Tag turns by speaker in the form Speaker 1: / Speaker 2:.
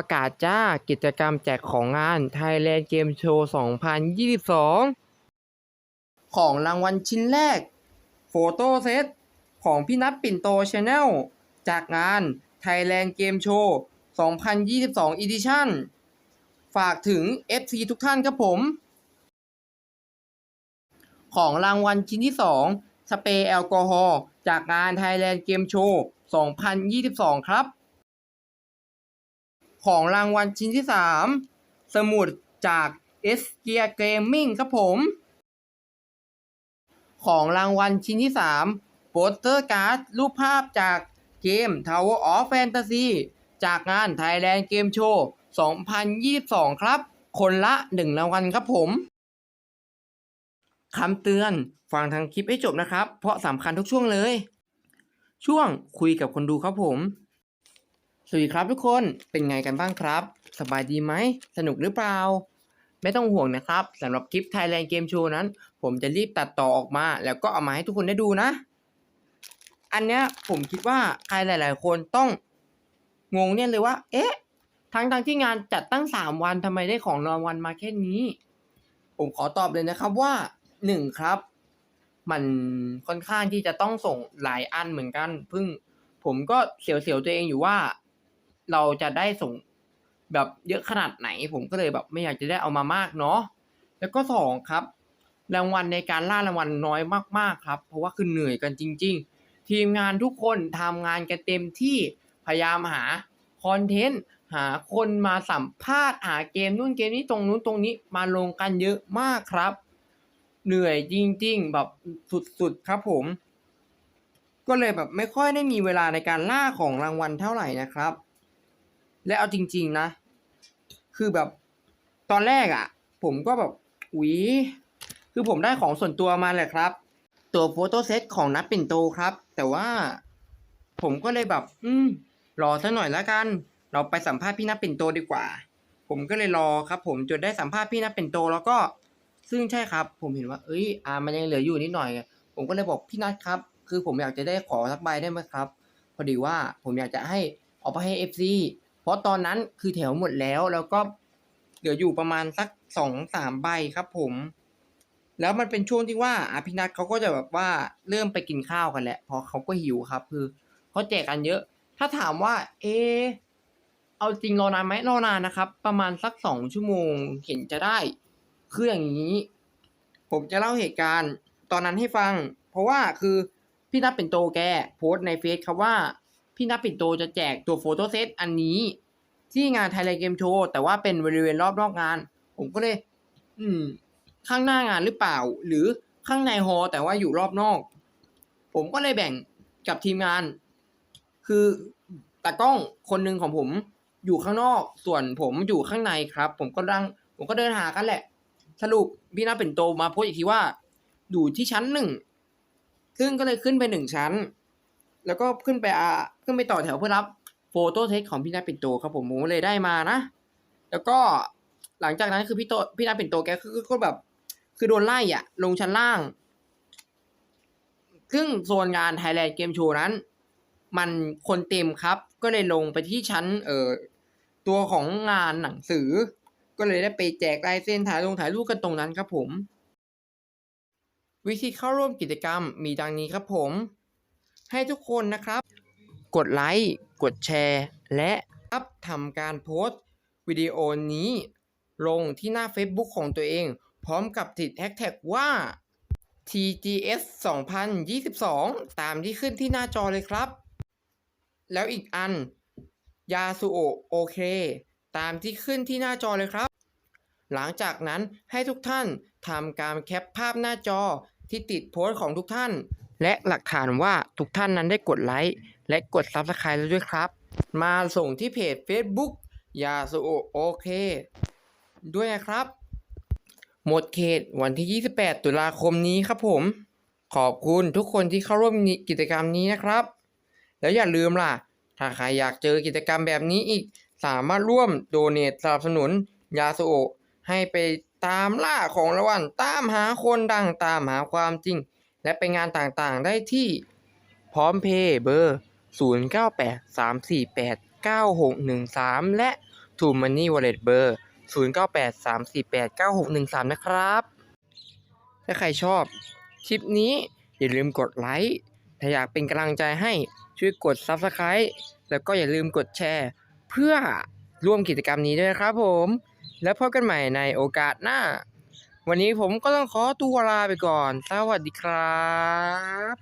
Speaker 1: ประกาศจ้ากิจกรรมแจกของงาน Thailand Game Show 2022 ของรางวัลชิ้นแรก โฟโต้เซตของพี่นัทปิ่นโตชาแนลจากงาน Thailand Game Show 2022 Edition ฝากถึง FC ทุกท่านครับผม ของรางวัลชิ้นที่ 2 สเปรย์แอลกอฮอล์จากงาน Thailand Game Show 2022 ครับ ของรางวัลชิ้นที่ 3 สมุดจาก S Gear Gaming ครับผม ของรางวัลชิ้นที่ 3 โปสเตอร์การ์ดรูปภาพจากเกม Tower of Fantasy จากงาน Thailand Game Show 2022 ครับ คนละ 1 รางวัลครับผมคำเตือนฟังทางคลิปให้จบนะครับ เพราะสำคัญทุกช่วงเลย ช่วงคุยกับคนดูครับผม สวัสดีครับทุกคนเป็นไงกันบ้างครับ สบายดีไหม สนุกหรือเปล่า ไม่ต้องห่วงนะครับสำหรับคลิป Thailand Game Show นั้น ผมจะรีบตัดต่อออกมา แล้วก็เอามาให้ทุกคนได้ดูนะ อันเนี้ยผมคิดว่าใครหลาย ๆ คนต้องงงเนี่ยเลยว่า เอ๊ะทั้งทงที่งานจัดตั้งสามวันทำไมได้ของรางวัลมาแค่นี้ ผมขอตอบเลยนะครับว่าหนึ่งครับ มันค่อนข้างที่จะต้องส่งหลายอันเหมือนกันเพิ่งผมก็เสียวๆตัวเองอยู่ว่า เราจะได้ส่งแบบเยอะขนาดไหน ผมก็เลยแบบไม่อยากจะได้เอามามากเนาะแล้วก็สองครับ รางวัลในการล่ารางวัลน้อยมากๆครับ เพราะว่าคือเหนื่อยกันจริง ๆ ทีมงานทุกคนทำงานกันเต็มที่พยายามหาคอนเทนต์หาคนมาสัมภาษณ์หาเกมนู่นเกมนี้ตรงนู้นตรงนี้มาลงกันเยอะมากครับ เหนื่อยจริง ๆ แบบสุดๆครับผม ก็เลยแบบไม่ค่อยได้มีเวลาในการล่าของรางวัลเท่าไหร่นะครับ และเอาจริง ๆนะ คือแบบตอนแรกอะ่ะ ผมก็แบบอุ๊ยคือผมได้ของส่วนตัวมาแหละครับ ตัวโฟโต้เซตของนัดปิ่นโตครับ แต่ว่าผมก็เลยแบบ อืมรอสักหน่อยแล้วกัน เราไปสัมภาษณ์พี่นัดปิ่นโตดีกว่า ผมก็เลยรอครับ ผมจนได้สัมภาษณ์พี่นัดปิ่นโตแล้วก็ ซึ่งใช่ครับ ผมเห็นว่า เอ้ยอ่ามันยังเหลืออยู่นิดหน่อย ผมก็เลยบอกพี่นัทครับ คือผมอยากจะได้ขอสักใบได้ไหมครับ พอดีว่าผมอยากจะให้เอาไปให้เอฟซี ราะตอนนั้นคือแถวหมดแล้วแล้วก็เหลืออยู่ประมาณสักสองสามใบครับผม แล้วมันเป็นช่วงที่ว่าอาพี่นัทเขาก็จะแบบว่าเริ่มไปกินข้าวกันแหละเพราะเขาก็หิวครับ คือเขาแจกกันเยอะ ถ้าถามว่า เอเอาจริงรอนานไหมรอนานนะครับ ประมาณสักสองชั่วโมงเห็นจะได้ คืออย่างนี้ ผมจะเล่าเหตุการณ์ ตอนนั้นให้ฟัง เพราะว่าคือพี่นัทเปิ่นโตแกโพสต์ในเฟซครับว่า พี่นัทปิ่นโตจะแจกตัวโฟโต้เซตอันนี้ ที่งานไทยแลนด์เกมโชว์แต่ว่าเป็นบริเวณรอบนอกงาน ผมก็เลย อืม ข้างหน้างานหรือเปล่า หรือข้างในฮอล์แต่ว่าอยู่รอบนอก ผมก็เลยแบ่งกับทีมงาน คือตากล้องคนหนึ่งของผมอยู่ข้างนอก ส่วนผมอยู่ข้างในครับ ผมก็ดังผมก็เดินหากันแหละ สรุปพี่นัทเป็นโตมาโพสอีกทีว่า อยู่ที่ชั้นหนึ่งซึ่งก็เลยขึ้นไปหนึ่งชั้น แล้วก็ขึ้นไปอ่าขึ้นไปต่อแถวเพื่อรับโฟโต้เทคของพี่นัทปิ่นโตครับผมผมก็เลยได้มานะ แล้วก็หลังจากนั้นคือพี่โตพี่นัทปิ่นโตแกคือก็แบบ คือโดนไล่อะ ลงชั้นล่าง ซึ่งโซนงาน Thailand Game Show นั้น มันคนเต็มครับ ก็เลยลงไปที่ชั้น เอ่อตัวของงานหนังสือ ก็เลยได้ไปแจกลายเซ็นถ่ายลงถ่ายรูปกันตรงนั้นครับผม วิธีเข้าร่วมกิจกรรมมีดังนี้ครับผม ให้ทุกคนนะครับ กดไลค์ กดแชร์ และรับทำการโพสต์วิดีโอนี้ ลงที่หน้า Facebook ของตัวเอง พร้อมกับติดแฮชแท็กว่า TGS 2022 ตามที่ขึ้นที่หน้าจอเลยครับ แล้วอีกอัน ยาสุโอโอเค ตามที่ขึ้นที่หน้าจอเลยครับ หลังจากนั้นให้ทุกท่านทำการแคปภาพหน้าจอที่ติดโพสต์ของทุกท่าน และหลักฐานว่าทุกท่านนั้นได้กดไลค์และกด Subscribe แล้วด้วยครับ มาส่งที่เพจ Facebook ยาสุโอโอเค ด้วยนะครับ หมดเขตวันที่ 28 ตุลาคมนี้ครับผม ขอบคุณทุกคนที่เข้าร่วมกิจกรรมนี้นะครับ แล้วอย่าลืมล่ะ ถ้าใครอยากเจอกิจกรรมแบบนี้อีก สามารถร่วมโดเนทสนับสนุนยาสุโอให้ไปตามล่าของรางวัลตามหาคนดังตามหาความจริง และไปงานต่างๆ ได้ที่พร้อมเพย์เบอร์ 0983489613 และ t o Money Wallet เบอร์ 0983489613 นะครับ ถ้าใครชอบคลิปนี้อย่าลืมกดไลค์ถ้าอยากเป็นกำลังใจให้ช่วยกด Subscribe แล้วก็อย่าลืมกดแชร์ เพื่อร่วมกิจกรรมนี้ด้วยนะครับผม แล้วพบกันใหม่ในโอกาสหน้า วันนี้ผมก็ต้องขอตัวลาไปก่อน สวัสดีครับ